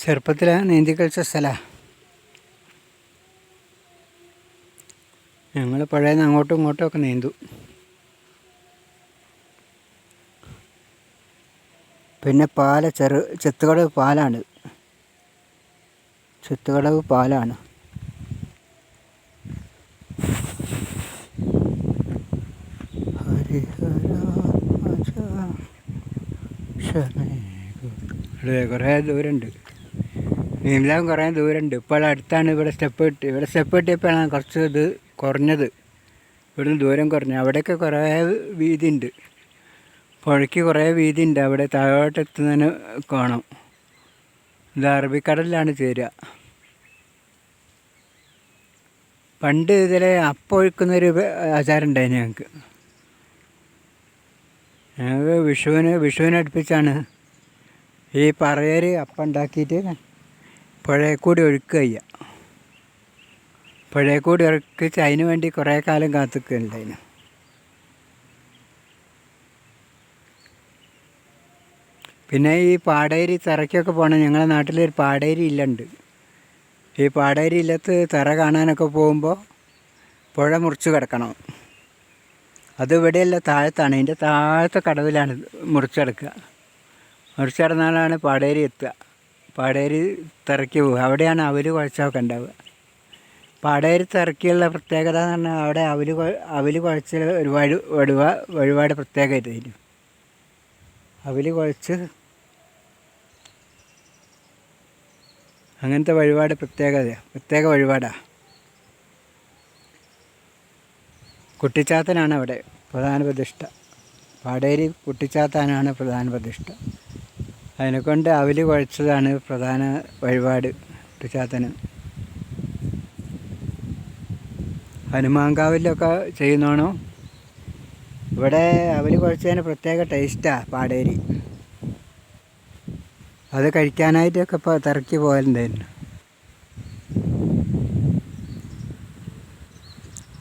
ചെറുപ്പത്തിൽ നീന്തി കളിച്ച സ്ഥലമാണ് ഞങ്ങൾ പഴയ അങ്ങോട്ടും ഇങ്ങോട്ടും ഒക്കെ നീന്തു. പിന്നെ പാല ചെറു ചെത്തുകടവ് പാലാണ്. ചെത്തുകടവ് പാലാണ്. കുറേ ദൂരമുണ്ട് നീന്താൻ കുറേ ദൂരമുണ്ട് ഇപ്പോൾ അടുത്താണ് ഇവിടെ സ്റ്റെപ്പ് ഇട്ട്. ഇവിടെ സ്റ്റെപ്പ് കിട്ടിയപ്പോഴാണ് കുറച്ച് ഇത് കുറഞ്ഞത്. ഇവിടുന്ന് ദൂരം കുറഞ്ഞു. അവിടെയൊക്കെ കുറേ വീതി ഉണ്ട് പുഴയ്ക്ക് കുറേ വീതി ഉണ്ട് അവിടെ താഴോട്ട് എത്തുന്നതിന് കാണാം. ഇത് അറബിക്കടലിലാണ് ചേരുക. പണ്ട് ഇതിൽ അപ്പൊഴിക്കുന്നൊരു ആചാരം ഉണ്ടായിരുന്നു ഞങ്ങൾക്ക് ഞങ്ങൾക്ക് വിഷുവിന് വിഷുവിന് അടുപ്പിച്ചാണ് ഈ പറയര് അപ്പം ഉണ്ടാക്കിയിട്ട് പുഴയിൽ കൂടി ഒഴുക്കുക ചെയ്യുക പുഴയിൽ കൂടി ഒഴുക്കിച്ച് അതിന് വേണ്ടി കുറേ കാലം കാത്തുക്കുന്നുണ്ടായിരുന്നു പിന്നെ ഈ പാടേരി തറയ്ക്കൊക്കെ പോകണം ഞങ്ങളുടെ നാട്ടിലൊരു പാടേരി ഇല്ലുണ്ട്. ഈ പാടേരി ഇല്ലത്ത് തറ കാണാനൊക്കെ പോകുമ്പോൾ പുഴ മുറിച്ച് കിടക്കണം. അത് ഇവിടെയല്ല താഴത്താണ്. അതിന്റെ താഴത്തെ കടവിലാണ് മുറിച്ച് കിടക്കുക. പാടേരി എത്തുക. പാടേരി തിറക്കി പോകും അവിടെയാണ് അവർ കുഴച്ചൊക്കെ ഉണ്ടാവുക. പാടേരി തിറക്കിയുള്ള പ്രത്യേകത എന്ന് പറഞ്ഞാൽ അവിടെ അവർ അവർ കുഴച്ചിൽ ഒരുപാട് ഒരു ഒരുപാട് പ്രത്യേകമായിട്ടായിരുന്നു അവർ കുഴച്ച് അങ്ങനത്തെ വഴിപാട് പ്രത്യേകതയാണ് പ്രത്യേക വഴിപാടാണ് കുട്ടിച്ചാത്തനാണ് അവിടെ പ്രധാന പ്രതിഷ്ഠ. പാടേരി കുട്ടിച്ചാത്താനാണ് പ്രധാന പ്രതിഷ്ഠ. അതിനെക്കൊണ്ട് അവൽ കുഴച്ചതാണ് പ്രധാന വഴിപാട് കുട്ടിച്ചാത്തന് ഹനുമാങ്കാവിലൊക്കെ ചെയ്യുന്നതാണോ? ഇവിടെ അവൽ കുഴച്ചതിന് പ്രത്യേക ടേസ്റ്റാണ് പാടേരി. അത് കഴിക്കാനായിട്ടൊക്കെ ഇപ്പോൾ തിറക്കി പോകലുണ്ടായിരുന്നു